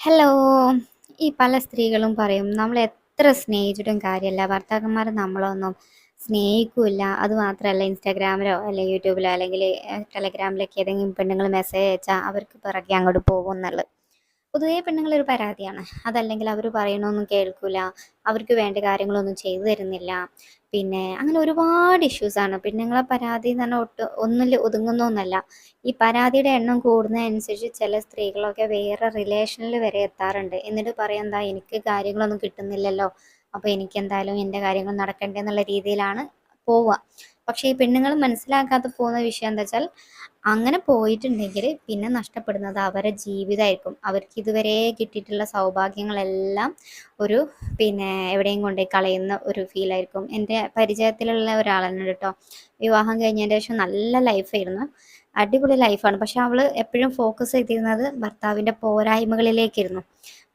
Hello! ഈ പല സ്ത്രീകളും പറയും നമ്മൾ എത്ര സ്നേഹിച്ചിട്ടും കാര്യമല്ല ഭർത്താക്കന്മാർ നമ്മളൊന്നും സ്നേഹിക്കൂല്ല. അത് മാത്രമല്ല ഇൻസ്റ്റാഗ്രാമിലോ അല്ലെങ്കിൽ യൂട്യൂബിലോ അല്ലെങ്കിൽ ടെലഗ്രാമിലൊക്കെ ഏതെങ്കിലും പെണ്ണുങ്ങൾ മെസ്സേജ് അയച്ചാൽ അവർക്ക് പിറകെ അങ്ങോട്ട് പോകും എന്നുള്ളത്. പൊതുവേ പെണ്ണുങ്ങളൊരു പരാതിയാണ്. അതല്ലെങ്കിൽ അവർ പറയണമൊന്നും കേൾക്കൂല. അവർക്ക് വേണ്ട കാര്യങ്ങളൊന്നും ചെയ്തു തരുന്നില്ല. പിന്നെ അങ്ങനെ ഒരുപാട് ഇഷ്യൂസാണ്. പെണ്ണുങ്ങളെ പരാതി എന്ന് പറഞ്ഞാൽ ഒട്ട് ഒന്നിൽ ഒതുങ്ങുന്നൊന്നല്ല. ഈ പരാതിയുടെ എണ്ണം കൂടുന്നതനുസരിച്ച് ചില സ്ത്രീകളൊക്കെ വേറെ റിലേഷനിൽ വരെ എത്താറുണ്ട്. എന്നിട്ട് പറയാം എന്താ എനിക്ക് കാര്യങ്ങളൊന്നും കിട്ടുന്നില്ലല്ലോ. അപ്പോൾ എനിക്കെന്തായാലും എന്റെ കാര്യങ്ങൾ നടക്കണ്ടേ എന്നുള്ള രീതിയിലാണ് പോവുക. പക്ഷേ ഈ പെണ്ണുങ്ങൾ മനസ്സിലാക്കാതെ പോകുന്ന വിഷയം എന്താ വെച്ചാൽ അങ്ങനെ പോയിട്ടുണ്ടെങ്കിൽ പിന്നെ നഷ്ടപ്പെടുന്നത് അവരുടെ ജീവിതമായിരിക്കും. അവർക്ക് ഇതുവരെ കിട്ടിയിട്ടുള്ള സൗഭാഗ്യങ്ങളെല്ലാം ഒരു പിന്നെ എവിടെയും കൊണ്ടുപോയി കളയുന്ന ഒരു ഫീലായിരിക്കും. എന്റെ പരിചയത്തിലുള്ള ഒരാളാണ് കേട്ടോ ട്ടോ. വിവാഹം കഴിഞ്ഞതിന്റെ ശേഷം നല്ല ലൈഫായിരുന്നു. അടിപൊളി ലൈഫാണ്. പക്ഷെ അവൾ എപ്പോഴും ഫോക്കസ് ചെയ്തിരുന്നത് ഭർത്താവിന്റെ പോരായ്മകളിലേക്കായിരുന്നു.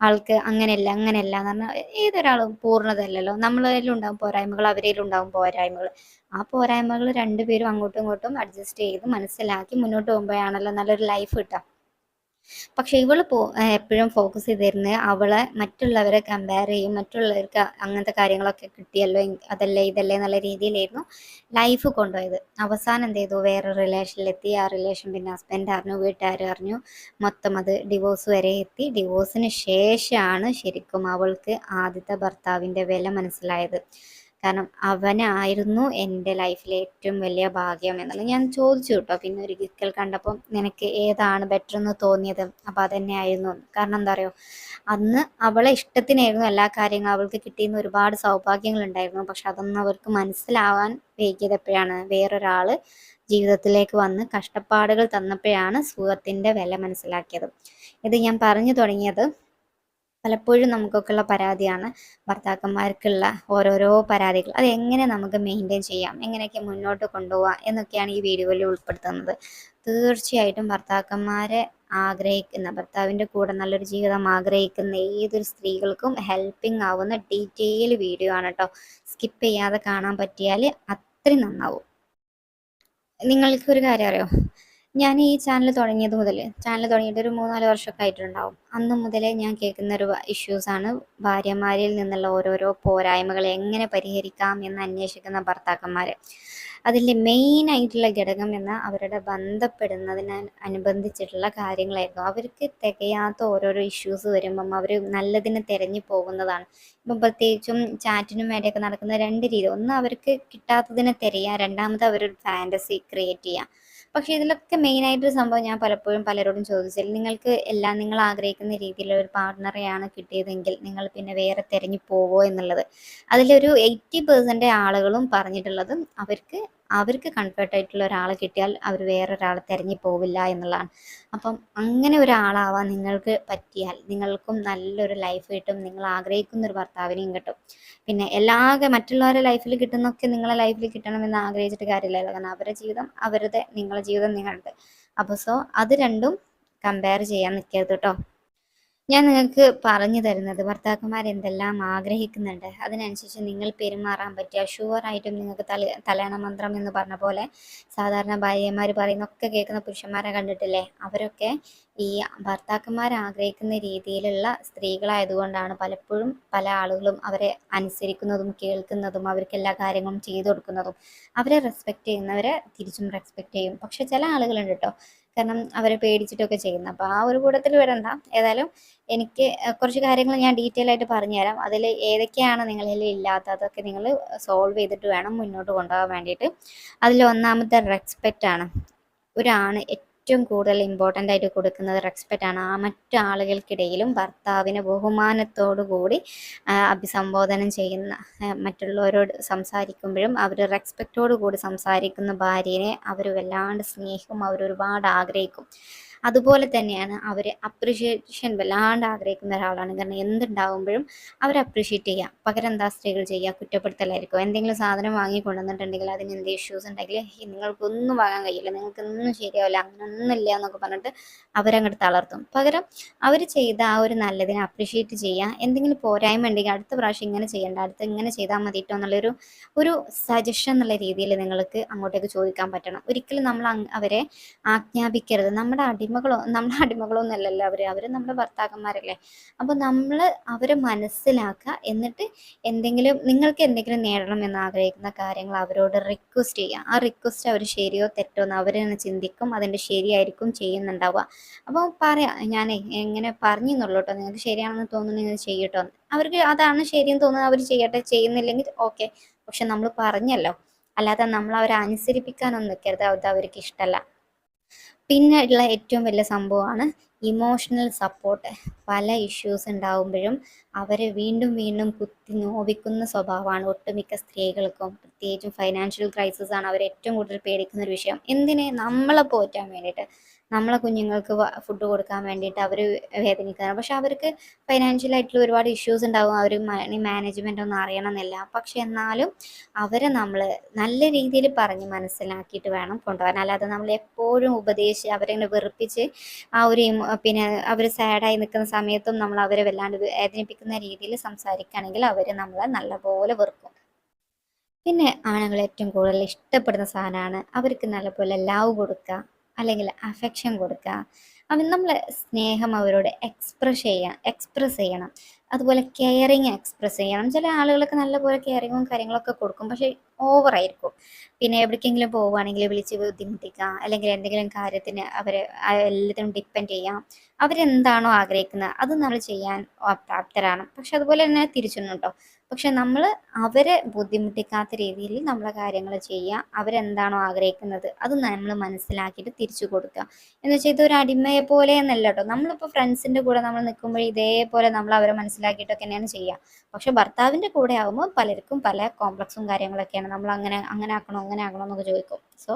ആൾക്ക് അങ്ങനെയല്ല അങ്ങനെയല്ല എന്ന് പറഞ്ഞാൽ ഏതൊരാളും പൂർണതയല്ലല്ലോ. നമ്മളതിലും ഉണ്ടാവും പോരായ്മകൾ അവരേലും ഉണ്ടാവും പോരായ്മകൾ. ആ പോരായ്മകൾ രണ്ടുപേരും അങ്ങോട്ടും ഇങ്ങോട്ടും അഡ്ജസ്റ്റ് ചെയ്ത് മനസ്സിലാക്കി മുന്നോട്ട് പോകുമ്പോഴാണല്ലോ നല്ലൊരു ലൈഫ് കിട്ടുക. പക്ഷെ ഇവൾ പോ എപ്പോഴും ഫോക്കസ് ചെയ്തിരുന്നത് അവളെ മറ്റുള്ളവരെ കമ്പയർ ചെയ്യും. മറ്റുള്ളവർക്ക് അങ്ങനത്തെ കാര്യങ്ങളൊക്കെ കിട്ടിയല്ലോ അതല്ലേ ഇതല്ലേ എന്നുള്ള രീതിയിലായിരുന്നു ലൈഫ് കൊണ്ടുപോയത്. അവസാനം എന്ത് ചെയ്തു വേറെ റിലേഷനിലെത്തി. ആ റിലേഷൻ പിന്നെ ഹസ്ബൻഡ് അറിഞ്ഞു, വീട്ടുകാർ അറിഞ്ഞു. മൊത്തം അത് ഡിവോഴ്സ് വരെ എത്തി. ഡിവോഴ്സിന് ശേഷമാണ് ശരിക്കും അവൾക്ക് ആദ്യത്തെ ഭർത്താവിന്റെ വില മനസ്സിലായത്. കാരണം അവനായിരുന്നു എന്റെ ലൈഫിലെ ഏറ്റവും വലിയ ഭാഗ്യം എന്നുള്ളത് ഞാൻ ചോദിച്ചു കേട്ടോ. പിന്നെ ഒരിക്കൽ കണ്ടപ്പോൾ നിനക്ക് ഏതാണ് ബെറ്റർ എന്ന് തോന്നിയത്? അപ്പോൾ അതന്നെയായിരുന്നു. കാരണം എന്താ പറയുക അന്ന് അവളെ ഇഷ്ടത്തിനായിരുന്നു എല്ലാ കാര്യങ്ങളും. അവൾക്ക് കിട്ടിയിരുന്ന ഒരുപാട് സൗഭാഗ്യങ്ങൾ ഉണ്ടായിരുന്നു. പക്ഷെ അതൊന്നും അവർക്ക് മനസ്സിലാവാൻ വൈകിയത് എപ്പോഴാണ് വേറൊരാൾ ജീവിതത്തിലേക്ക് വന്ന് കഷ്ടപ്പാടുകൾ തന്നപ്പോഴാണ് സുഖത്തിന്റെ വില മനസ്സിലാക്കിയത്. ഇത് ഞാൻ പറഞ്ഞു തുടങ്ങിയത് പലപ്പോഴും നമുക്കൊക്കെയുള്ള പരാതിയാണ് ഭർത്താക്കന്മാർക്കുള്ള ഓരോരോ പരാതികൾ. അത് എങ്ങനെ നമുക്ക് മെയിന്റെയിൻ ചെയ്യാം? എങ്ങനെയൊക്കെ മുന്നോട്ട് കൊണ്ടുപോകാം? എന്നൊക്കെയാണ് ഈ വീഡിയോയിൽ ഉൾപ്പെടുത്തുന്നത്. തീർച്ചയായിട്ടും ഭർത്താക്കന്മാരെ ആഗ്രഹിക്കുന്ന ഭർത്താവിന്റെ കൂടെ നല്ലൊരു ജീവിതം ആഗ്രഹിക്കുന്ന ഏതൊരു സ്ത്രീകൾക്കും ഹെൽപ്പിംഗ് ആവുന്ന ഡീറ്റെയിൽ വീഡിയോ ആണ് കേട്ടോ. സ്കിപ്പ് ചെയ്യാതെ കാണാൻ പറ്റിയാൽ അത്രയും നന്നാവും. നിങ്ങൾക്കൊരു കാര്യം അറിയോ? ഞാൻ ഈ ചാനൽ തുടങ്ങിയത് മുതൽ ചാനൽ തുടങ്ങിയിട്ട് ഒരു മൂന്നാൽ വർഷമൊക്കെ ആയിട്ടുണ്ടാവും. അന്ന് മുതലേ ഞാൻ കേൾക്കുന്ന ഒരു ഇഷ്യൂസാണ് ഭാര്യമാരിൽ നിന്നുള്ള ഓരോരോ പോരായ്മകൾ എങ്ങനെ പരിഹരിക്കാം എന്ന് അന്വേഷിക്കുന്ന ഭർത്താക്കന്മാർ. അതിൽ മെയിൻ ആയിട്ടുള്ള ഘടകം എന്ന് അവരുടെ ബന്ധപ്പെടുന്നതിന് അനുബന്ധിച്ചിട്ടുള്ള കാര്യങ്ങളായിരുന്നു. അവർക്ക് തികയാത്ത ഓരോരോ ഇഷ്യൂസ് വരുമ്പം അവർ നല്ലതിന് തിരഞ്ഞു പോകുന്നതാണ്. ഇപ്പം പ്രത്യേകിച്ചും ചാറ്റിനും വേണ്ടിയൊക്കെ നടക്കുന്ന രണ്ട് രീതി. ഒന്ന് അവർക്ക് കിട്ടാത്തതിനെ തിരയുക. രണ്ടാമത് അവരൊരു ഫാന്റസി ക്രിയേറ്റ് ചെയ്യുക. പക്ഷേ ഇതിലൊക്കെ മെയിനായിട്ടൊരു സംഭവം ഞാൻ പലപ്പോഴും പലരോടും ചോദിച്ചാൽ നിങ്ങൾക്ക് എല്ലാം നിങ്ങൾ ആഗ്രഹിക്കുന്ന രീതിയിലുള്ള ഒരു പാർട്ട്ണറെയാണ് കിട്ടിയതെങ്കിൽ നിങ്ങൾ പിന്നെ വേറെ തിരഞ്ഞു പോവോ എന്നുള്ളത്. അതിലൊരു 80% ആളുകളും പറഞ്ഞിട്ടുള്ളതും അവർക്ക് അവർക്ക് കംഫർട്ട് ആയിട്ടുള്ള ഒരാളെ കിട്ടിയാൽ അവർ വേറൊരാളെ തിരഞ്ഞു പോവില്ല എന്നുള്ളതാണ്. അപ്പം അങ്ങനെ ഒരാളാവാൻ നിങ്ങൾക്ക് പറ്റിയാൽ നിങ്ങൾക്കും നല്ലൊരു ലൈഫ് കിട്ടും. നിങ്ങൾ ആഗ്രഹിക്കുന്ന ഒരു ഭർത്താവിനെയും കിട്ടും. പിന്നെ എല്ലാ മറ്റുള്ളവരുടെ ലൈഫിൽ കിട്ടുന്നൊക്കെ നിങ്ങളെ ലൈഫിൽ കിട്ടണമെന്ന് ആഗ്രഹിച്ചിട്ട് കാര്യമില്ലല്ലോ. കാരണം അവരുടെ ജീവിതം അവരുടെ, നിങ്ങളുടെ ജീവിതം നിങ്ങളുടെ. അപ്പോൾ സോ അത് രണ്ടും കമ്പയർ ചെയ്യാൻ നിൽക്കരുത് കേട്ടോ. ഞാൻ നിങ്ങൾക്ക് പറഞ്ഞു തരുന്നത് ഭർത്താക്കന്മാർ എന്തെല്ലാം ആഗ്രഹിക്കുന്നുണ്ട്. അതിനനുസരിച്ച് നിങ്ങൾ പെരുമാറാൻ പറ്റുക. ഷുവറായിട്ടും നിങ്ങൾക്ക് തല മന്ത്രം എന്ന് പറഞ്ഞ പോലെ സാധാരണ ഭാര്യമാർ പറയുന്നതൊക്കെ കേൾക്കുന്ന പുരുഷന്മാരെ കണ്ടിട്ടില്ലേ? അവരൊക്കെ ഈ ഭർത്താക്കന്മാർ ആഗ്രഹിക്കുന്ന രീതിയിലുള്ള സ്ത്രീകളായതുകൊണ്ടാണ് പലപ്പോഴും പല ആളുകളും അവരെ അനുസരിക്കുന്നതും കേൾക്കുന്നതും അവർക്ക് എല്ലാ കാര്യങ്ങളും ചെയ്തു കൊടുക്കുന്നതും. അവരെ റെസ്പെക്റ്റ് ചെയ്യുന്നവരെ തിരിച്ചും റെസ്പെക്റ്റ് ചെയ്യും. പക്ഷെ ചില ആളുകളുണ്ട് കേട്ടോ കാരണം അവരെ പേടിച്ചിട്ടൊക്കെ ചെയ്യുന്നത് അപ്പോൾ ആ ഒരു കൂടത്തിൽ വരണ്ട. ഏതായാലും എനിക്ക് കുറച്ച് കാര്യങ്ങൾ ഞാൻ ഡീറ്റെയിൽ ആയിട്ട് പറഞ്ഞുതരാം. അതിൽ ഏതൊക്കെയാണ് നിങ്ങളിൽ ഇല്ലാത്ത അതൊക്കെ നിങ്ങൾ സോൾവ് ചെയ്തിട്ട് വേണം മുന്നോട്ട് കൊണ്ടുപോകാൻ വേണ്ടിയിട്ട്. അതിൽ ഒന്നാമത്തെ റെസ്പെക്റ്റ് ആണ്. ഒരാണ് കൂടുതൽ ഇമ്പോർട്ടന്റ് ആയിട്ട് കൊടുക്കുന്നത് റെസ്പെക്റ്റ് ആണ്. ആ മറ്റു ആളുകൾക്കിടയിലും ഭർത്താവിനെ ബഹുമാനത്തോടു കൂടി അഭിസംബോധനം ചെയ്യുന്ന മറ്റുള്ളവരോട് സംസാരിക്കുമ്പോഴും അവർ റെസ്പെക്റ്റോടു കൂടി സംസാരിക്കുന്ന ഭാര്യനെ അവർ വല്ലാണ്ട് സ്നേഹിക്കും. അവരൊരുപാട് ആഗ്രഹിക്കും. അതുപോലെ തന്നെയാണ് അവർ അപ്രിഷിയേഷൻ വല്ലാണ്ട് ആഗ്രഹിക്കുന്ന ഒരാളാണ്. കാരണം എന്തുണ്ടാകുമ്പോഴും അവർ അപ്രിഷിയേറ്റ് ചെയ്യുക പകരം എന്താ സ്ത്രീകൾ ചെയ്യുക? കുറ്റപ്പെടുത്തലായിരിക്കും. എന്തെങ്കിലും സാധനം വാങ്ങി കൊണ്ടുവന്നിട്ടുണ്ടെങ്കിൽ അതിന് എന്ത് ഇഷ്യൂസ് ഉണ്ടെങ്കിൽ നിങ്ങൾക്കൊന്നും വാങ്ങാൻ കഴിയില്ല. നിങ്ങൾക്കൊന്നും ശരിയാവില്ല. അങ്ങനൊന്നുമില്ല എന്നൊക്കെ പറഞ്ഞിട്ട് അവരങ്ങോട്ട് തളർത്തും. പകരം അവർ ചെയ്ത ആ ഒരു നല്ലതിനെ അപ്രിഷിയേറ്റ് ചെയ്യുക എന്തെങ്കിലും പോരായ്മ ഉണ്ടെങ്കിൽ അടുത്ത പ്രാവശ്യം ഇങ്ങനെ ചെയ്യേണ്ട അടുത്ത് ഇങ്ങനെ ചെയ്താൽ മതിട്ടോ എന്നുള്ളൊരു ഒരു സജഷൻ എന്നുള്ള രീതിയിൽ നിങ്ങൾക്ക് അങ്ങോട്ടേക്ക് ചോദിക്കാൻ പറ്റണം. ഒരിക്കലും നമ്മൾ അവരെ ആജ്ഞാപിക്കരുത്. നമ്മുടെ അടിമ അടിമകളോ നമ്മളെ അടിമകളൊന്നും അല്ലല്ലോ അവർ അവർ നമ്മുടെ ഭർത്താക്കന്മാരല്ലേ. അപ്പോൾ നമ്മൾ അവരെ മനസ്സിലാക്കുക. എന്നിട്ട് എന്തെങ്കിലും നിങ്ങൾക്ക് എന്തെങ്കിലും നേടണം എന്ന് ആഗ്രഹിക്കുന്ന കാര്യങ്ങൾ അവരോട് റിക്വസ്റ്റ് ചെയ്യുക. ആ റിക്വസ്റ്റ് അവർ ശരിയോ തെറ്റോ എന്ന് അവർ തന്നെ ചിന്തിക്കും. അതിന്റെ ശരിയായിരിക്കും ചെയ്യുന്നുണ്ടാവുക. അപ്പോൾ പറയാം. ഞാൻ എങ്ങനെ പറഞ്ഞു എന്നുള്ളൂട്ടോ നിങ്ങൾക്ക് ശരിയാണെന്ന് തോന്നുന്നു ചെയ്യട്ടോ അവർക്ക് അതാണ് ശരിയെന്ന് തോന്നുന്നത്. അവർ ചെയ്യട്ടെ ചെയ്യുന്നില്ലെങ്കിൽ ഓക്കെ. പക്ഷെ നമ്മൾ പറഞ്ഞല്ലോ. അല്ലാതെ നമ്മൾ അവരെ അനുസരിപ്പിക്കാനൊന്നും നിൽക്കരുത്. അത് അവർക്ക് ഇഷ്ടമല്ല. പിന്നെ ഉള്ള ഏറ്റവും വലിയ സംഭവമാണ് ഇമോഷണൽ സപ്പോർട്ട് പല ഇഷ്യൂസ് ഉണ്ടാവുമ്പോഴും അവരെ വീണ്ടും വീണ്ടും കുത്തി നോവിക്കുന്ന സ്വഭാവമാണ് ഒട്ടുമിക്ക സ്ത്രീകൾക്കും. പ്രത്യേകിച്ചും ഫൈനാൻഷ്യൽ ക്രൈസിസ് ആണ് അവർ ഏറ്റവും കൂടുതൽ പേടിക്കുന്ന ഒരു വിഷയം. എന്തിനെ നമ്മളെ പോറ്റാൻ വേണ്ടിയിട്ട്? നമ്മളെ കുഞ്ഞുങ്ങൾക്ക് ഫുഡ് കൊടുക്കാൻ വേണ്ടിയിട്ട് അവർ വേദനിക്കാറ്. പക്ഷെ അവർക്ക് ഫൈനാൻഷ്യൽ ആയിട്ടുള്ള ഒരുപാട് ഇഷ്യൂസ് ഉണ്ടാവും. അവർ മണി മാനേജ്മെന്റ് ഒന്നും അറിയണമെന്നില്ല. പക്ഷെ എന്നാലും അവരെ നമ്മൾ നല്ല രീതിയിൽ പറഞ്ഞ് മനസ്സിലാക്കിയിട്ട് വേണം കൊണ്ടുപോകാൻ അല്ലാതെ നമ്മൾ എപ്പോഴും ഉപദേശിച്ച് അവരെങ്ങനെ വെറുപ്പിച്ച് ആ ഒരു പിന്നെ അവർ സാഡായി നിൽക്കുന്ന സമയത്തും നമ്മൾ അവരെ വല്ലാണ്ട് വേദനിപ്പിക്കുന്ന രീതിയിൽ സംസാരിക്കുകയാണെങ്കിൽ അവർ നമ്മളെ നല്ലപോലെ വെറുക്കും. പിന്നെ ആണുങ്ങൾ ഏറ്റവും കൂടുതൽ ഇഷ്ടപ്പെടുന്ന സാധനമാണ് അവർക്ക് നല്ലപോലെ ലവ് കൊടുക്കുക. അല്ലെങ്കിൽ അഫെക്ഷൻ കൊടുക്കുക. അവൻ നമ്മൾ സ്നേഹം അവരോട് എക്സ്പ്രസ് ചെയ്യാം എക്സ്പ്രസ് ചെയ്യണം. അതുപോലെ കെയറിങ് എക്സ്പ്രസ് ചെയ്യണം. ചില ആളുകളൊക്കെ നല്ലപോലെ കെയറിങ്ങും കാര്യങ്ങളൊക്കെ കൊടുക്കും. പക്ഷേ ഓവറായിരിക്കും പിന്നെ എവിടേക്കെങ്കിലും പോവുകയാണെങ്കിൽ വിളിച്ച് ബുദ്ധിമുട്ടിക്കുക അല്ലെങ്കിൽ എന്തെങ്കിലും കാര്യത്തിന് അവരെ എല്ലാത്തിനും ഡിപ്പെൻഡ് ചെയ്യാം. അവരെന്താണോ ആഗ്രഹിക്കുന്നത് അത് നമ്മൾ ചെയ്യാൻ പ്രാപ്തരാണ്. പക്ഷെ അതുപോലെ തന്നെ തിരിച്ചൊന്നും കേട്ടോ പക്ഷെ നമ്മൾ അവരെ ബുദ്ധിമുട്ടിക്കാത്ത രീതിയിൽ നമ്മളെ കാര്യങ്ങൾ ചെയ്യുക അവരെന്താണോ ആഗ്രഹിക്കുന്നത് അത് നമ്മൾ മനസ്സിലാക്കിയിട്ട് തിരിച്ചു കൊടുക്കുക. എന്ന് വെച്ചാൽ ഇതൊരു അടിമയെ പോലെ എന്നല്ല കേട്ടോ നമ്മളിപ്പോൾ ഫ്രണ്ട്സിന്റെ കൂടെ നമ്മൾ നിൽക്കുമ്പോൾ ഇതേപോലെ നമ്മൾ അവരെ മനസ്സിലാക്കിയിട്ടൊക്കെ തന്നെയാണ് ചെയ്യുക. പക്ഷെ ഭർത്താവിന്റെ കൂടെ ആകുമ്പോൾ പലർക്കും പല കോംപ്ലക്സും കാര്യങ്ങളൊക്കെയാണ് നമ്മൾ അങ്ങനെ അങ്ങനെ ആക്കണോ അങ്ങനെ ആക്കണോ എന്നൊക്കെ ചോദിക്കും. സോ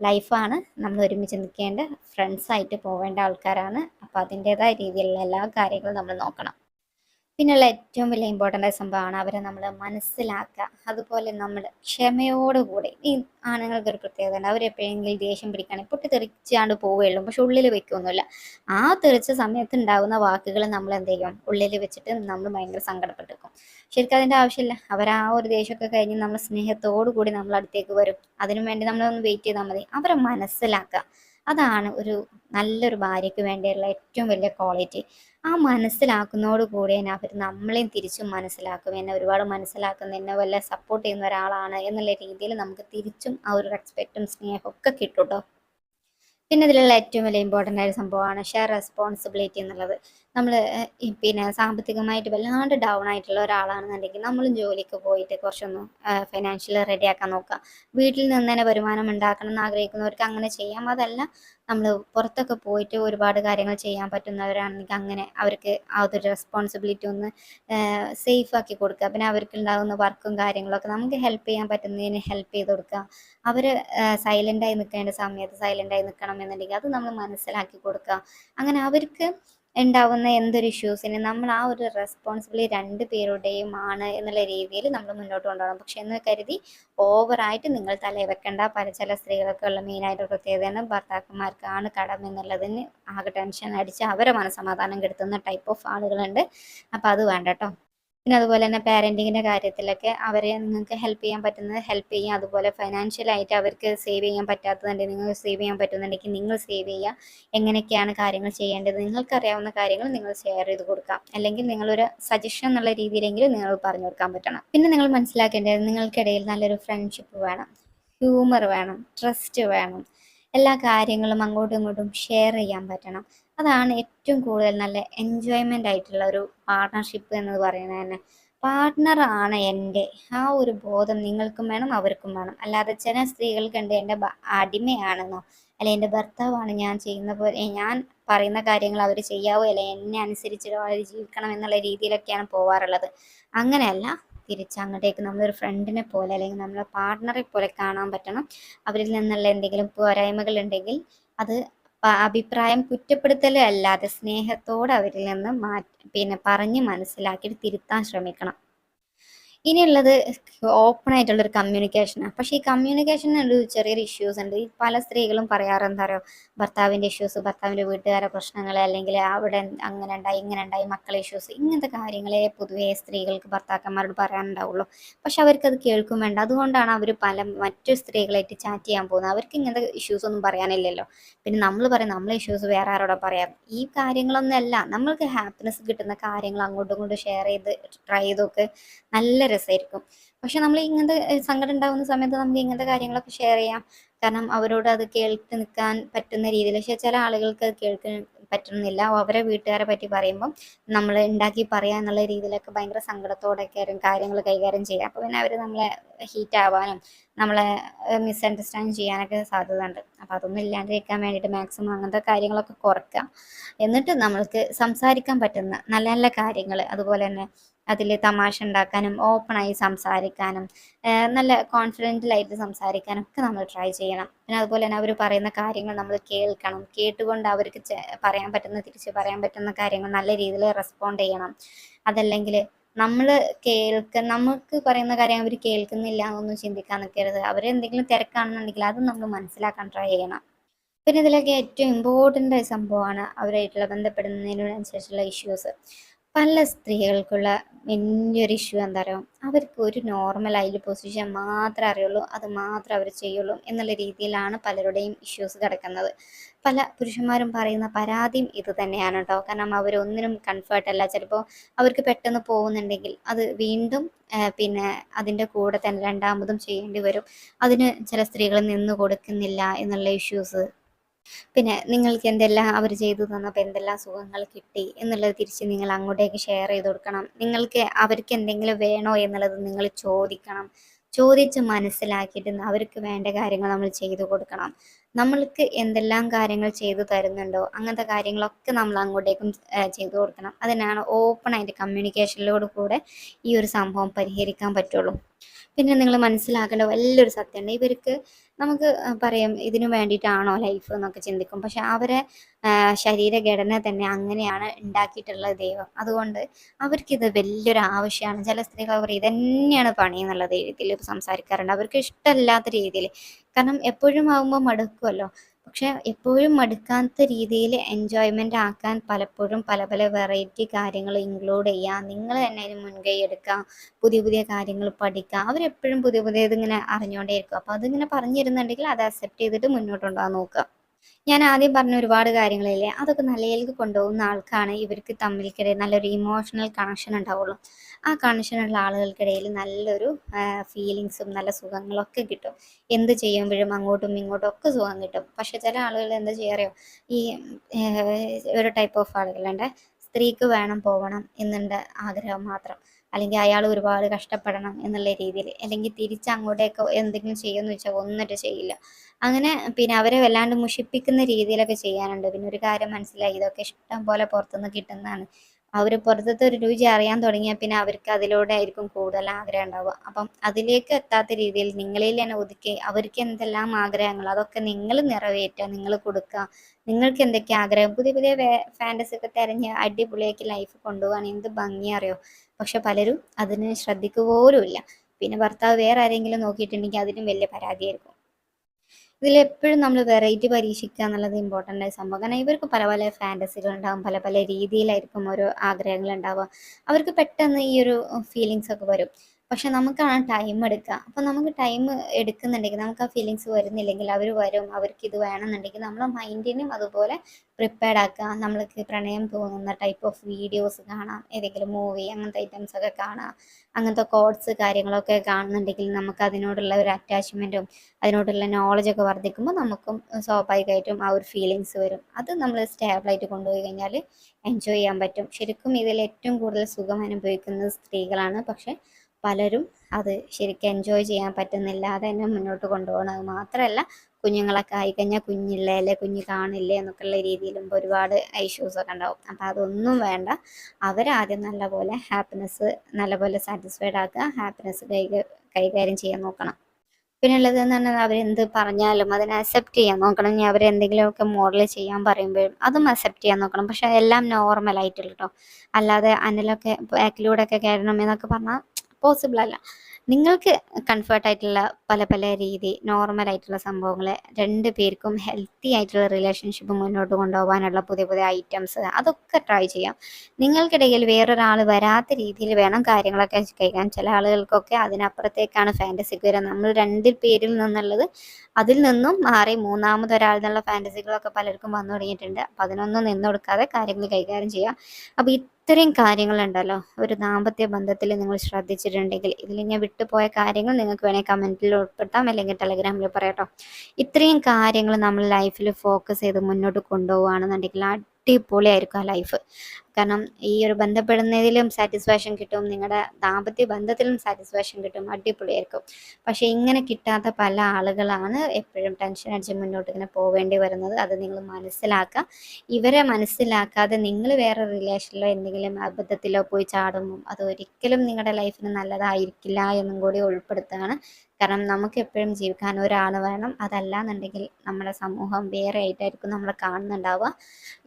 ലൈഫാണ് നമ്മൾ ഒരുമിച്ച് നിൽക്കേണ്ട ഫ്രണ്ട്സായിട്ട് പോവേണ്ട ആൾക്കാരാണ്. അപ്പോൾ അതിന്റെതായ രീതിയിലുള്ള എല്ലാ കാര്യങ്ങളും നമ്മൾ നോക്കണം. പിന്നെയുള്ള ഏറ്റവും വലിയ ഇമ്പോർട്ടന്റ് ആയ സംഭവമാണ് അവരെ നമ്മൾ മനസ്സിലാക്കുക. അതുപോലെ നമ്മൾ ക്ഷമയോടുകൂടി ഈ ആണുങ്ങൾക്ക് ഒരു പ്രത്യേകത ഉണ്ട്. അവരെപ്പോഴെങ്കിലും ദേഷ്യം പിടിക്കുകയാണെങ്കിൽ പൊട്ടി തെറിച്ചാണ്ട് പോവുകയുള്ളൂ. പക്ഷെ ഉള്ളിൽ വെക്കൊന്നുമില്ല ആ തെറിച്ച സമയത്ത് ഉണ്ടാകുന്ന വാക്കുകൾ നമ്മൾ എന്ത് ചെയ്യും? ഉള്ളിൽ വെച്ചിട്ട് നമ്മൾ ഭയങ്കര സങ്കടപ്പെട്ടിരിക്കും. ശരിക്കും അതിന്റെ ആവശ്യമില്ല. അവർ ആ ഒരു ദേഷ്യമൊക്കെ കഴിഞ്ഞ് നമ്മൾ സ്നേഹത്തോടു കൂടി നമ്മൾ അടുത്തേക്ക് വരും. അതിനു വേണ്ടി നമ്മളൊന്ന് വെയിറ്റ് ചെയ്താൽ മതി. അവരെ മനസ്സിലാക്കുക. അതാണ് ഒരു നല്ലൊരു ഭാര്യയ്ക്ക് വേണ്ടിയുള്ള ഏറ്റവും വലിയ ക്വാളിറ്റി ആ മനസ്സിലാക്കുന്നതോട് കൂടി തന്നെ അവർ നമ്മളെയും തിരിച്ചും മനസ്സിലാക്കും. എന്നെ ഒരുപാട് മനസ്സിലാക്കുന്ന. എന്നെ വല്ല സപ്പോർട്ട് ചെയ്യുന്ന ഒരാളാണ് എന്നുള്ള രീതിയിൽ നമുക്ക് തിരിച്ചും ആ ഒരു റെസ്പെക്റ്റും സ്നേഹവും ഒക്കെ കിട്ടും കേട്ടോ പിന്നെ ഇതിലുള്ള ഏറ്റവും വലിയ ഇമ്പോർട്ടന്റ് ആയ സംഭവമാണ് ഷെയർ റെസ്പോൺസിബിലിറ്റി എന്നുള്ളത്. നമ്മൾ പിന്നെ സാമ്പത്തികമായിട്ട് വല്ലാണ്ട് ഡൗൺ ആയിട്ടുള്ള ഒരാളാണെന്നുണ്ടെങ്കിൽ നമ്മളും ജോലിക്ക് പോയിട്ട് കുറച്ചൊന്ന് ഫൈനാൻഷ്യലി റെഡിയാക്കാൻ നോക്കുക. വീട്ടിൽ നിന്ന് തന്നെ വരുമാനം ഉണ്ടാക്കണം എന്ന് ആഗ്രഹിക്കുന്നവർക്ക് അങ്ങനെ ചെയ്യാം. അതല്ല നമ്മൾ പുറത്തൊക്കെ പോയിട്ട് ഒരുപാട് കാര്യങ്ങൾ ചെയ്യാൻ പറ്റുന്നവരാണെങ്കിൽ അങ്ങനെ അവർക്ക് അതൊരു റെസ്പോൺസിബിലിറ്റി ഒന്ന് സേഫ് ആക്കി കൊടുക്കുക. പിന്നെ അവർക്ക് ഉണ്ടാകുന്ന വർക്കും കാര്യങ്ങളൊക്കെ നമുക്ക് ഹെൽപ്പ് ചെയ്യാൻ പറ്റുന്നതിന് ഹെൽപ്പ് ചെയ്ത് കൊടുക്കുക. അവർ സൈലന്റായി നിൽക്കേണ്ട സമയത്ത് സൈലന്റായി നിൽക്കണം എന്നുണ്ടെങ്കിൽ അത് നമ്മൾ മനസ്സിലാക്കി കൊടുക്കുക. അങ്ങനെ അവർക്ക് ഉണ്ടാവുന്ന എന്തൊരു ഇഷ്യൂസിന് നമ്മൾ ആ ഒരു റെസ്പോൺസിബിലിറ്റി രണ്ട് പേരുടെയും ആണ് എന്നുള്ള രീതിയിൽ നമ്മൾ മുന്നോട്ട് കൊണ്ടുപോകണം. പക്ഷെ എന്ന് കരുതി ഓവറായിട്ട് നിങ്ങൾ തലയിൽ വെക്കേണ്ട. പല ചില സ്ത്രീകൾക്ക് ഉള്ള മെയിനായിട്ട് പ്രത്യേകത ഭർത്താക്കന്മാർക്കാണ് കടം എന്നുള്ളതിന് ആകെ ടെൻഷൻ അടിച്ച് അവരെ മനസ്സമാധാനം കെടുത്തുന്ന ടൈപ്പ് ഓഫ് ആളുകളുണ്ട്. അപ്പോൾ അത് വേണ്ട കേട്ടോ പിന്നെ അതുപോലെ തന്നെ പാരന്റിങ്ങിന്റെ കാര്യത്തിലൊക്കെ അവരെ നിങ്ങൾക്ക് ഹെൽപ്പ് ചെയ്യാൻ പറ്റുന്നത് ഹെൽപ്പ് ചെയ്യുക. അതുപോലെ ഫൈനാൻഷ്യലായിട്ട് അവർക്ക് സേവ് ചെയ്യാൻ പറ്റാത്തതുണ്ടെങ്കിൽ നിങ്ങൾ സേവ് ചെയ്യാൻ പറ്റുന്നുണ്ടെങ്കിൽ നിങ്ങൾ സേവ് ചെയ്യുക. എങ്ങനെയൊക്കെയാണ് കാര്യങ്ങൾ ചെയ്യേണ്ടത്? നിങ്ങൾക്ക് അറിയാവുന്ന കാര്യങ്ങൾ നിങ്ങൾ ഷെയർ ചെയ്ത് കൊടുക്കാം അല്ലെങ്കിൽ നിങ്ങളൊരു സജഷൻ എന്നുള്ള രീതിയിലെങ്കിലും നിങ്ങൾ പറഞ്ഞു കൊടുക്കാൻ പറ്റണം. പിന്നെ നിങ്ങൾ മനസ്സിലാക്കേണ്ടത് നിങ്ങൾക്കിടയിൽ നല്ലൊരു ഫ്രണ്ട്ഷിപ്പ് വേണം. ഹ്യൂമർ വേണം. ട്രസ്റ്റ് വേണം. എല്ലാ കാര്യങ്ങളും അങ്ങോട്ടും ഇങ്ങോട്ടും ഷെയർ ചെയ്യാൻ പറ്റണം. അതാണ് ഏറ്റവും കൂടുതൽ നല്ല എൻജോയ്മെന്റ് ആയിട്ടുള്ള ഒരു പാർട്ട്ണർഷിപ്പ് എന്ന് പറയുന്നത് തന്നെ. പാർട്ട്ണറാണ് എന്റെ. ആ ഒരു ബോധം നിങ്ങൾക്കും വേണം അവർക്കും വേണം. അല്ലാതെ ചില സ്ത്രീകൾക്കുണ്ട് എന്റെ അടിമയാണെന്നോ അല്ലെ എന്റെ ഭർത്താവാണ് ഞാൻ ചെയ്യുന്ന പോലെ ഞാൻ പറയുന്ന കാര്യങ്ങൾ അവർ ചെയ്യാവോ അല്ലെ എന്നെ അനുസരിച്ച് അവർ ജീവിക്കണം എന്നുള്ള രീതിയിലൊക്കെയാണ് പോവാറുള്ളത്. അങ്ങനെയല്ല തിരിച്ച് അങ്ങോട്ടേക്ക് നമ്മളൊരു ഫ്രണ്ടിനെ പോലെ അല്ലെങ്കിൽ നമ്മളെ പാർട്ട്ണറെ പോലെ കാണാൻ പറ്റണം. അവരിൽ നിന്നുള്ള എന്തെങ്കിലും പോരായ്മകൾ ഉണ്ടെങ്കിൽ അത് അഭിപ്രായം കുറ്റപ്പെടുത്തൽ അല്ലാതെ സ്നേഹത്തോടെ അവരിൽ നിന്ന് മാറ്റി പിന്നെ പറഞ്ഞ് മനസ്സിലാക്കി തിരുത്താൻ ശ്രമിക്കണം. ഇനിയുള്ളത് ഓപ്പൺ ആയിട്ടുള്ളൊരു കമ്മ്യൂണിക്കേഷനാണ് പക്ഷേ ഈ കമ്മ്യൂണിക്കേഷന് ഒരു ചെറിയൊരു ഇഷ്യൂസ് ഉണ്ട്. ഈ പല സ്ത്രീകളും പറയാറ് എന്താ പറയുക ഭർത്താവിന്റെ ഇഷ്യൂസ് ഭർത്താവിന്റെ വീട്ടുകാരെ പ്രശ്നങ്ങൾ അല്ലെങ്കിൽ അവിടെ അങ്ങനെ ഉണ്ടായി ഇങ്ങനെ ഉണ്ടായി മക്കളെ ഇഷ്യൂസ് ഇങ്ങനത്തെ കാര്യങ്ങളെ പൊതുവേ സ്ത്രീകൾക്ക് ഭർത്താക്കന്മാരോട് പറയാനുണ്ടാവുള്ളൂ. പക്ഷെ അവർക്കത് കേൾക്കും വേണ്ട. അതുകൊണ്ടാണ് അവർ പല മറ്റു സ്ത്രീകളായിട്ട് ചാറ്റ് ചെയ്യാൻ പോകുന്നത്. അവർക്ക് ഇങ്ങനത്തെ ഇഷ്യൂസ് ഒന്നും പറയാനില്ലല്ലോ. പിന്നെ നമ്മൾ പറയും നമ്മളെ ഇഷ്യൂസ് വേറെ ആരോടാ പറയാം? ഈ കാര്യങ്ങളൊന്നും അല്ല. നമ്മൾക്ക് ഹാപ്പിനെസ് കിട്ടുന്ന കാര്യങ്ങൾ അങ്ങോട്ടും ഇങ്ങോട്ടും ഷെയർ ചെയ്ത് ട്രൈ ചെയ്തൊക്കെ നല്ല രസമായിരിക്കും. പക്ഷെ നമ്മൾ ഇങ്ങനത്തെ സങ്കടം ഉണ്ടാകുന്ന സമയത്ത് നമുക്ക് ഇങ്ങനത്തെ കാര്യങ്ങളൊക്കെ ഷെയർ ചെയ്യാം. കാരണം അവരോട് അത് കേൾത്ത് നിൽക്കാൻ പറ്റുന്ന രീതിയിൽ. പക്ഷെ ചില ആളുകൾക്ക് അത് കേൾക്കാൻ പറ്റുന്നില്ല. അവരെ വീട്ടുകാരെ പറ്റി പറയുമ്പോൾ നമ്മൾ ഉണ്ടാക്കി പറയാ എന്നുള്ള രീതിയിലൊക്കെ ഭയങ്കര സങ്കടത്തോടെയൊക്കെ ആയിരിക്കും കാര്യങ്ങൾ കൈകാര്യം ചെയ്യുക. അപ്പോൾ പിന്നെ അവർ നമ്മളെ ഹീറ്റ് ആവാനും നമ്മളെ മിസ്അണ്ടർസ്റ്റാൻഡ് ചെയ്യാനൊക്കെ സാധ്യത ഉണ്ട് അപ്പോൾ അതൊന്നും ഇല്ലാണ്ടിരിക്കാൻ വേണ്ടിയിട്ട് മാക്സിമം അങ്ങനത്തെ കാര്യങ്ങളൊക്കെ കുറക്കുക എന്നിട്ട് നമ്മൾക്ക് സംസാരിക്കാൻ പറ്റുന്ന നല്ല നല്ല കാര്യങ്ങൾ അതുപോലെ തന്നെ അതിൽ തമാശ ഉണ്ടാക്കാനും ഓപ്പണായി സംസാരിക്കാനും നല്ല കോൺഫിഡന്റിലായിട്ട് സംസാരിക്കാനും ഒക്കെ നമ്മൾ ട്രൈ ചെയ്യണം. പിന്നെ അതുപോലെ തന്നെ അവർ പറയുന്ന കാര്യങ്ങൾ നമ്മൾ കേൾക്കണം. കേട്ടുകൊണ്ട് അവർക്ക് പറയാൻ പറ്റുന്ന തിരിച്ച് പറയാൻ പറ്റുന്ന കാര്യങ്ങൾ നല്ല രീതിയിൽ റെസ്പോണ്ട് ചെയ്യണം. അതല്ലെങ്കിൽ നമ്മൾ കേൾക്ക നമുക്ക് പറയുന്ന കാര്യം അവർ കേൾക്കുന്നില്ല എന്നൊന്നും ചിന്തിക്കാൻ നിൽക്കരുത്. അവരെന്തെങ്കിലും തിരക്കാണെന്നുണ്ടെങ്കിൽ അത് നമ്മൾ മനസ്സിലാക്കാൻ ട്രൈ ചെയ്യണം. പിന്നെ ഇതിലൊക്കെ ഏറ്റവും ഇമ്പോർട്ടന്റ് ആയ സംഭവമാണ് അവരായിട്ടുള്ള ബന്ധപ്പെടുന്നതിനനുസരിച്ചുള്ള ഇഷ്യൂസ് പല സ്ത്രീകൾക്കുള്ള വലിയൊരു ഇഷ്യൂ എന്താ പറയുക അവർക്ക് ഒരു നോർമൽ അതിൽ പൊസിഷൻ മാത്രമേ അറിയുള്ളൂ. അത് മാത്രമേ അവർ ചെയ്യുള്ളൂ എന്നുള്ള രീതിയിലാണ് പലരുടെയും ഇഷ്യൂസ് കിടക്കുന്നത്. പല പുരുഷന്മാരും പറയുന്ന പരാതിയും ഇത് തന്നെയാണ് കേട്ടോ. കാരണം അവരൊന്നിനും അല്ല. ചിലപ്പോൾ അവർക്ക് പെട്ടെന്ന് പോകുന്നുണ്ടെങ്കിൽ അത് വീണ്ടും പിന്നെ അതിന്റെ കൂടെ തന്നെ രണ്ടാമതും ചെയ്യേണ്ടി വരും. അതിന് ചില സ്ത്രീകൾ നിന്ന് കൊടുക്കുന്നില്ല എന്നുള്ള ഇഷ്യൂസ് പിന്നെ നിങ്ങൾക്ക് എന്തെല്ലാം അവർ ചെയ്തു തന്നപ്പോൾ എന്തെല്ലാം സുഖങ്ങൾ കിട്ടി എന്നുള്ളത് തിരിച്ച് നിങ്ങൾ അങ്ങോട്ടേക്ക് ഷെയർ ചെയ്ത് കൊടുക്കണം. നിങ്ങൾക്ക് അവർക്ക് എന്തെങ്കിലും വേണോ എന്നുള്ളത് നിങ്ങൾ ചോദിക്കണം. ചോദിച്ച് മനസ്സിലാക്കിയിട്ട് അവർക്ക് വേണ്ട കാര്യങ്ങൾ നമ്മൾ ചെയ്തു കൊടുക്കണം. നമ്മൾക്ക് എന്തെല്ലാം കാര്യങ്ങൾ ചെയ്തു തരുന്നുണ്ടോ? അങ്ങനത്തെ കാര്യങ്ങളൊക്കെ നമ്മൾ അങ്ങോട്ടേക്കും ചെയ്തു കൊടുക്കണം. അതിനാണ് ഓപ്പൺ ആയിട്ട് കമ്മ്യൂണിക്കേഷനിലൂടെ കൂടെ ഈ ഒരു സംഭവം പരിഹരിക്കാൻ പറ്റുള്ളൂ. പിന്നെ നിങ്ങൾ മനസ്സിലാക്കേണ്ട വലിയൊരു സത്യമുണ്ട്. ഇവർക്ക് നമുക്ക് പറയാം ഇതിനു വേണ്ടിയിട്ടാണോ ലൈഫ് എന്നൊക്കെ ചിന്തിക്കും. പക്ഷെ അവരെ ശരീരഘടന തന്നെ അങ്ങനെയാണ് ഉണ്ടാക്കിയിട്ടുള്ള ദൈവം. അതുകൊണ്ട് അവർക്കിത് വലിയൊരു ആവശ്യമാണ്. ചില സ്ത്രീകൾ അവർ ഇതന്നെയാണ് പണി എന്നുള്ള രീതിയിൽ സംസാരിക്കാറുണ്ട്. അവർക്ക് ഇഷ്ടമല്ലാത്ത രീതിയിൽ. കാരണം എപ്പോഴും ആകുമ്പോൾ മടുക്കുമല്ലോ പക്ഷെ എപ്പോഴും മടുക്കാത്ത രീതിയിൽ എൻജോയ്മെന്റ് ആക്കാൻ പലപ്പോഴും പല പല വെറൈറ്റി കാര്യങ്ങൾ ഇൻക്ലൂഡ് ചെയ്യുക നിങ്ങൾ തന്നെ അതിന് മുൻകൈ എടുക്കുക പുതിയ പുതിയ കാര്യങ്ങൾ പഠിക്കുക അവരെപ്പോഴും പുതിയ പുതിയത് ഇങ്ങനെ അറിഞ്ഞുകൊണ്ടേയിരിക്കും അപ്പോൾ അതിങ്ങനെ പറഞ്ഞിരുന്നുണ്ടെങ്കിൽ അത് അക്സെപ്റ്റ് ചെയ്തിട്ട് മുന്നോട്ട് കൊണ്ടുപോകാൻ നോക്കുക. ഞാൻ ആദ്യം പറഞ്ഞ ഒരുപാട് കാര്യങ്ങളില്ലേ അതൊക്കെ നിലയിലേക്ക് കൊണ്ടുപോകുന്ന ആൾക്കാണ്. ഇവർക്ക് തമ്മിൽക്കിടെ നല്ലൊരു ഇമോഷണൽ കണക്ഷൻ ഉണ്ടാവുള്ളൂ. ആ കണക്ഷനുള്ള ആളുകൾക്കിടയിൽ നല്ലൊരു ഫീലിങ്സും നല്ല സുഖങ്ങളൊക്കെ കിട്ടും. എന്ത് ചെയ്യുമ്പോഴും അങ്ങോട്ടും ഇങ്ങോട്ടും ഒക്കെ സുഖം കിട്ടും. പക്ഷെ ചില ആളുകൾ എന്താ ചെയ്യാറിയോ ഈ ഒരു ടൈപ്പ് ഓഫ് ആളുകളുണ്ട് സ്ത്രീക്ക് വേണം പോകണം എന്നുണ്ട് ആഗ്രഹം മാത്രം. അല്ലെങ്കിൽ അയാൾ ഒരുപാട് കഷ്ടപ്പെടണം എന്നുള്ള രീതിയിൽ. അല്ലെങ്കിൽ തിരിച്ച് അങ്ങോട്ടേക്ക് എന്തെങ്കിലും ചെയ്യുമെന്ന് വെച്ചാൽ ഒന്നിട്ട് ചെയ്യില്ല. അങ്ങനെ പിന്നെ അവരെ വല്ലാണ്ട് മുഷിപ്പിക്കുന്ന രീതിയിലൊക്കെ ചെയ്യാനുണ്ട്. പിന്നെ ഒരു കാര്യം മനസ്സിലായി. ഇതൊക്കെ ഇഷ്ടം പോലെ പുറത്തുനിന്ന് കിട്ടുന്നതാണ്. അവർ പുറത്തത്തെ ഒരു രുചി അറിയാൻ തുടങ്ങിയാൽ പിന്നെ അവർക്ക് അതിലൂടെ ആയിരിക്കും കൂടുതൽ ആഗ്രഹം ഉണ്ടാവുക. അപ്പം അതിലേക്ക് എത്താത്ത രീതിയിൽ നിങ്ങളിൽ തന്നെ ഒതുക്കി അവർക്ക് എന്തെല്ലാം ആഗ്രഹങ്ങൾ അതൊക്കെ നിങ്ങൾ നിറവേറ്റുക നിങ്ങൾ കൊടുക്കുക. നിങ്ങൾക്ക് എന്തൊക്കെ ആഗ്രഹം? പുതിയ പുതിയ ഫാന്റസി ഒക്കെ തിരഞ്ഞ് അടിപൊളിയാക്കി ലൈഫ് കൊണ്ടുപോകാൻ എന്ത് ഭംഗി അറിയോ പക്ഷെ പലരും അതിന് ശ്രദ്ധിക്കുക പോലും ഇല്ല. പിന്നെ ഭർത്താവ് വേറെ ആരെങ്കിലും നോക്കിയിട്ടുണ്ടെങ്കിൽ അതിനും വലിയ പരാതിയായിരിക്കും. ഇതിലെപ്പോഴും നമ്മൾ വെറൈറ്റി പരീക്ഷിക്കുക എന്നുള്ളത് ഇമ്പോർട്ടന്റ് ആയ സംഭവം. കാരണം ഇവർക്ക് പല പല ഫാന്റസികൾ ഉണ്ടാകും പല പല രീതിയിലായിരിക്കും ഓരോ ആഗ്രഹങ്ങൾ ഉണ്ടാവുക. അവർക്ക് പെട്ടെന്ന് ഈ ഒരു ഫീലിങ്സ് ഒക്കെ വരും. പക്ഷെ നമുക്കാണ് ടൈം എടുക്കുക. അപ്പം നമുക്ക് ടൈം എടുക്കുന്നുണ്ടെങ്കിൽ നമുക്ക് ആ ഫീലിങ്സ് വരുന്നില്ലെങ്കിൽ അവർ വരും അവർക്ക് ഇത് വേണമെന്നുണ്ടെങ്കിൽ നമ്മളെ മൈൻഡിനും അതുപോലെ പ്രിപ്പയർഡ് ആക്കുക. നമ്മൾക്ക് പ്രണയം തോന്നുന്ന ടൈപ്പ് ഓഫ് വീഡിയോസ് കാണാം. ഏതെങ്കിലും മൂവി അങ്ങനത്തെ ഐറ്റംസ് ഒക്കെ കാണാം. അങ്ങനത്തെ കോഡ്സ് കാര്യങ്ങളൊക്കെ കാണുന്നുണ്ടെങ്കിൽ നമുക്ക് അതിനോടുള്ള ഒരു അറ്റാച്ച്മെന്റും അതിനോടുള്ള നോളജൊക്കെ വർദ്ധിക്കുമ്പോൾ നമുക്കും സ്വാഭാവികമായിട്ടും ആ ഒരു ഫീലിങ്സ് വരും. അത് നമ്മൾ സ്റ്റേബിളായിട്ട് കൊണ്ടുപോയി കഴിഞ്ഞാൽ എൻജോയ് ചെയ്യാൻ പറ്റും. ശരിക്കും ഇതിൽ ഏറ്റവും കൂടുതൽ സുഖം അനുഭവിക്കുന്നത് സ്ത്രീകളാണ്. പക്ഷെ പലരും അത് ശരിക്കും എൻജോയ് ചെയ്യാൻ പറ്റുന്നില്ല. അത് തന്നെ മുന്നോട്ട് കൊണ്ടുപോകണം. അത് മാത്രമല്ല കുഞ്ഞുങ്ങളൊക്കെ ആയി ആയിക്കഴിഞ്ഞാൽ കുഞ്ഞില്ലേ അല്ലെ കുഞ്ഞ് കാണില്ലേ എന്നൊക്കെയുള്ള രീതിയിലും ഒരുപാട് ഇഷ്യൂസ് ഒക്കെ ഉണ്ടാവും. അപ്പം അതൊന്നും വേണ്ട. അവരാദ്യം നല്ലപോലെ ഹാപ്പിനെസ് നല്ലപോലെ സാറ്റിസ്ഫൈഡ് ആക്കുക. ഹാപ്പിനെസ് കൈക കൈകാര്യം ചെയ്യാൻ നോക്കണം. പിന്നെ ഉള്ളത് എന്ന് പറഞ്ഞാൽ അവരെന്ത് പറഞ്ഞാലും അതിനെ അക്സെപ്റ്റ് ചെയ്യാൻ നോക്കണം. ഇനി അവരെന്തെങ്കിലുമൊക്കെ മോഡൽ ചെയ്യാൻ പറയുമ്പോഴും അതും അക്സെപ്റ്റ് ചെയ്യാൻ നോക്കണം. പക്ഷെ എല്ലാം നോർമൽ ആയിട്ടുള്ള കേട്ടോ അല്ലാതെ അനിലൊക്കെ ബാക്കിലൂടെ ഒക്കെ കയറണം എന്നൊക്കെ പറഞ്ഞാൽ പോസിബിൾ അല്ല. നിങ്ങൾക്ക് കംഫർട്ട് ആയിട്ടുള്ള പല പല രീതി നോർമൽ ആയിട്ടുള്ള സംഭവങ്ങൾ രണ്ട് പേർക്കും ഹെൽത്തി ആയിട്ടുള്ള റിലേഷൻഷിപ്പ് മുന്നോട്ട് കൊണ്ടുപോകാനുള്ള പുതിയ പുതിയ ഐറ്റംസ് അതൊക്കെ ട്രൈ ചെയ്യാം. നിങ്ങൾക്കിടയിൽ വേറൊരാൾ വരാത്ത രീതിയിൽ വേണം കാര്യങ്ങളൊക്കെ കഴിക്കാൻ. ചില ആളുകൾക്കൊക്കെ അതിനപ്പുറത്തേക്കാണ് ഫാന്റസിക്ക് വരിക നമ്മൾ രണ്ട് പേരിൽ നിന്നുള്ളത് അതിൽ നിന്നും മാറി മൂന്നാമതൊരാൾ എന്നുള്ള ഫാന്റസികളൊക്കെ പലർക്കും വന്നു തുടങ്ങിയിട്ടുണ്ട്. അപ്പം അതിനൊന്നും നിന്നു കൊടുക്കാതെ കാര്യങ്ങൾ കൈകാര്യം ചെയ്യാം. അപ്പോൾ ഇത്രയും കാര്യങ്ങളുണ്ടല്ലോ. ഒരു ദാമ്പത്യ ബന്ധത്തിൽ നിങ്ങൾ ശ്രദ്ധിച്ചിട്ടുണ്ടെങ്കിൽ ഇതിൽ ഞാൻ വിട്ടുപോയ കാര്യങ്ങൾ നിങ്ങൾക്ക് വേണമെങ്കിൽ കമന്റിൽ ഉൾപ്പെടുത്താം അല്ലെങ്കിൽ ടെലഗ്രാമിൽ പറയട്ടോ ഇത്രയും കാര്യങ്ങൾ നമ്മൾ ലൈഫിൽ ഫോക്കസ് ചെയ്ത് മുന്നോട്ട് കൊണ്ടുപോവുകയാണെന്നുണ്ടെങ്കിൽ അടിപൊളിയായിരിക്കും ആ ലൈഫ് കാരണം ഈ ഒരു ബന്ധപ്പെടുന്നതിലും സാറ്റിസ്ഫാക്ഷൻ കിട്ടും നിങ്ങളുടെ ദാമ്പത്യ ബന്ധത്തിലും സാറ്റിസ്ഫാക്ഷൻ കിട്ടും അടിപൊളിയായിരിക്കും. പക്ഷേ ഇങ്ങനെ കിട്ടാത്ത പല ആളുകളാണ് എപ്പോഴും ടെൻഷൻ അടിച്ച് മുന്നോട്ട് ഇങ്ങനെ പോവേണ്ടി വരുന്നത്. അത് നിങ്ങൾ മനസ്സിലാക്കുക. ഇവരെ മനസ്സിലാക്കാതെ നിങ്ങൾ വേറെ റിലേഷനിലോ എന്തെങ്കിലും അബദ്ധത്തിലോ പോയി ചാടുമ്പോൾ അത് ഒരിക്കലും നിങ്ങളുടെ ലൈഫിന് നല്ലതായിരിക്കില്ല എന്നും കൂടി ഉൾപ്പെടുത്തുകയാണ്. കാരണം നമുക്ക് എപ്പോഴും ജീവിക്കാൻ ഒരാൾ വേണം. അതല്ല എന്നുണ്ടെങ്കിൽ നമ്മുടെ സമൂഹം വേറെ ആയിട്ടായിരിക്കും നമ്മളെ കാണുന്നുണ്ടാവുക.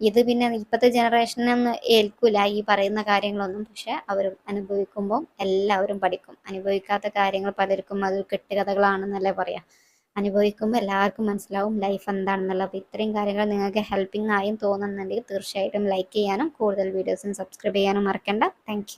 ഇത് പിന്നെ ഇപ്പോഴത്തെ ജനറേഷനൊന്നും ഏൽക്കൂല ഈ പറയുന്ന കാര്യങ്ങളൊന്നും. പക്ഷെ അവർ അനുഭവിക്കുമ്പോൾ എല്ലാവരും പഠിക്കും. അനുഭവിക്കാത്ത കാര്യങ്ങൾ പലർക്കും അത് കെട്ടുകഥകളാണെന്നല്ലേ പറയാം. അനുഭവിക്കുമ്പോൾ എല്ലാവർക്കും മനസ്സിലാവും ലൈഫ് എന്താണെന്നുള്ളത്. ഇത്രയും കാര്യങ്ങൾ നിങ്ങൾക്ക് ഹെൽപ്പിംഗ് ആയും തോന്നുന്നുണ്ടെങ്കിൽ തീർച്ചയായിട്ടും ലൈക്ക് ചെയ്യാനും കൂടുതൽ വീഡിയോസും സബ്സ്ക്രൈബ് ചെയ്യാനും മറക്കണ്ട. താങ്ക്